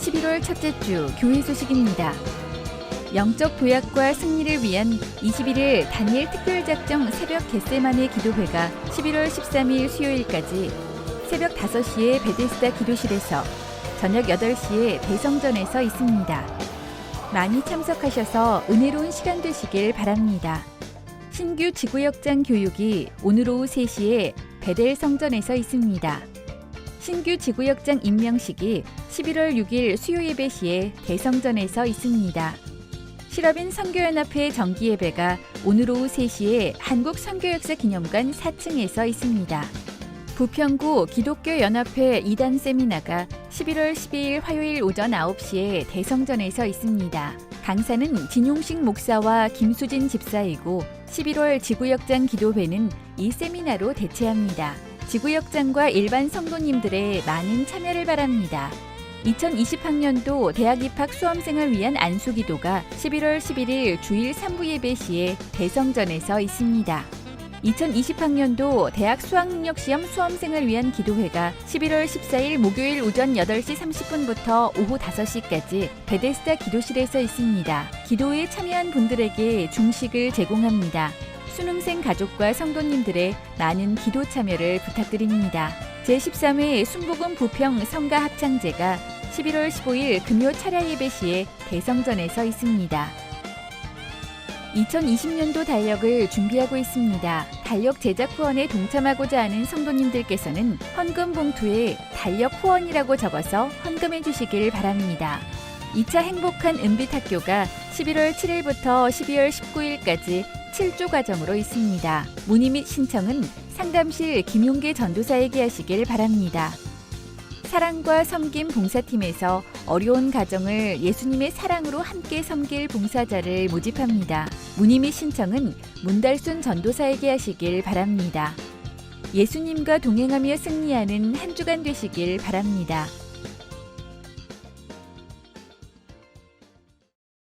11월 첫째 주 교회 소식입니다. 영적 도약과 승리를 위한 21일 다니엘 특별작정 새벽 겟세만의 기도회가 11월 13일 수요일까지 새벽 5시에 베데스다 기도실에서 저녁 8시에 대성전에서 있습니다. 많이 참석하셔서 은혜로운 시간 되시길 바랍니다. 신규 지구역장 교육이 오늘 오후 3시에 베델 성전에서 있습니다. 신규 지구역장 임명식이 11월 6일 수요 예배 시에 대성전에서 있습니다. 실업인 선교연합회 정기 예배가 오늘 오후 3시에 한국 선교역사 기념관 4층에서 있습니다. 부평구 기독교 연합회 2단 세미나가 11월 12일 화요일 오전 9시에 대성전에서 있습니다. 강사는 진용식 목사와 김수진 집사이고 11월 지구역장 기도회는 이 세미나로 대체합니다. 지구역장과 일반 성도님들의 많은 참여를 바랍니다. 2020학년도 대학 입학 수험생을 위한 안수기도가 11월 11일 주일 3부 예배 시에 대성전에서 있습니다. 2020학년도 대학 수학능력시험 수험생을 위한 기도회가 11월 14일 목요일 오전 8시 30분부터 오후 5시까지 베데스다 기도실에서 있습니다. 기도에 참여한 분들에게 중식을 제공합니다. 수능생 가족과 성도님들의 많은 기도 참여를 부탁드립니다. 제13회 순복음 부평 성가 합창제가 11월 15일 금요 차례 예배 시에 대성전에서 있습니다. 2020년도 달력을 준비하고 있습니다. 달력 제작 후원에 동참하고자 하는 성도님들께서는 헌금 봉투에 달력 후원이라고 적어서 헌금해 주시길 바랍니다. 2차 행복한 은빛 학교가 11월 7일부터 12월 19일까지 7조 과정으로 있습니다. 문의 및 신청은 상담실 김용계 전도사에게 하시길 바랍니다. 사랑과 섬김 봉사팀에서 어려운 가정을 예수님의 사랑으로 함께 섬길 봉사자를 모집합니다. 문의 및 신청은 문달순 전도사에게 하시길 바랍니다. 예수님과 동행하며 승리하는 한 주간 되시길 바랍니다.